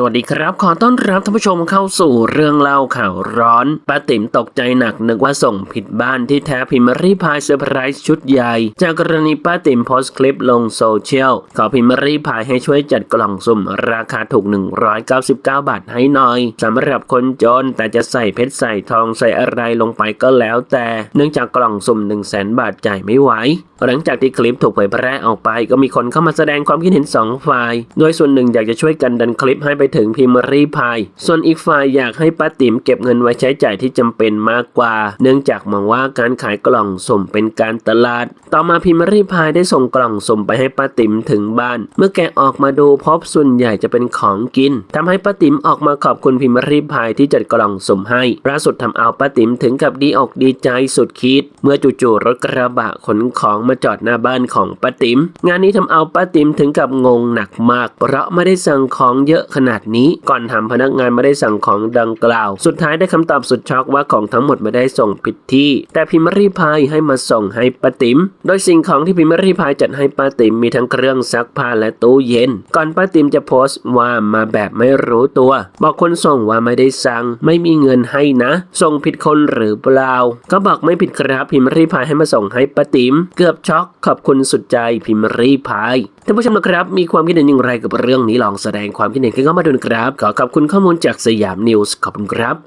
สวัสดีครับ ขอต้อนรับท่านผู้ชมเข้าสู่เรื่องเล่าข่าวร้อนป้าติ๋มตกใจหนักนึกว่าส่งผิดบ้านที่แท้พิมรีพายเซอร์ไพรส์ชุดใหญ่ จากกรณีป้าติ๋มโพสต์คลิปลงโซเชียล ขอพิมรีพายให้ช่วยจัดกล่องสุ่มราคาถูก 199 บาทให้หน่อยสำหรับคนจนแต่จะใส่เพชรใส่ทองใส่อะไรลงไปก็แล้วแต่ เนื่องจากกล่องสุ่ม 1 0 0 0 0 0บาทจ่ายไม่ไหวหลังจากที่คลิปถูกเผยแพร่ออกไป ก็มีคนเข้ามาแสดงความคิดเห็นสองฝ่ายโดยส่วนหนึ่งอยากจะช่วยกันดันคลิปให้ไปถึงพิมรีพาย ส่วนอีกฝ่ายอยากให้ป้าติ๋มเก็บเงินไว้ใช้จ่ายที่จำเป็นมากกว่า เนื่องจากมองว่าการขายกล่องสุ่มเป็นการตลาด ต่อมาพิมรีพายได้ส่งกล่องสุ่มไปให้ป้าติ๋มถึงบ้าน เมื่อแกออกมาดูพบส่วนใหญ่จะเป็นของกินทำให้ป้าติ๋มออกมาขอบคุณพิมรีพายที่จัดกล่องสุ่มให้ล่าสุดทำเอาป้าติ๋มถึงกับดีอกดีใจสุดคิด เมื่อจู่ๆรถกระบะขนของมาจอดหน้าบ้านของป้าติ๋มงานนี้ทำเอาป้าติ๋มถึงกับงงหนักมาก เพราะไม่ได้สั่งของเยอะขนาดนี้ ก่อนทำพนักงานไม่ได้สั่งของดังกล่าว สุดท้ายได้คำตอบสุดช็อกว่าของทั้งหมดไม่ได้ส่งผิดที่ แต่พิมรีพายให้มาส่งให้ป้าติ๋มโดยสิ่งของที่พิมรีพายจัดให้ป้าติ๋มมีทั้งเครื่องซักผ้าและตู้เย็น ก่อนป้าติ๋มจะโพสต์ว่ามาแบบไม่รู้ตัว บอกคนส่งว่าไม่ได้สั่งไม่มีเงินให้นะ ส่งผิดคนหรือเปล่า ก็บอกไม่ผิดครับพิมรีพายให้มาส่งให้ป้าติ๋มเกือบช็อกขอบคุณสุดใจพิมรีพายท่านผู้ชมนะครับมีความคิดเห็นอย่างไรกับเรื่องนี้ลองแสดงความคิดเห็นกันเข้ามาดูนะครับ ขอขอบคุณข้อมูลจากสยามนิวส์ขอบคุณครับ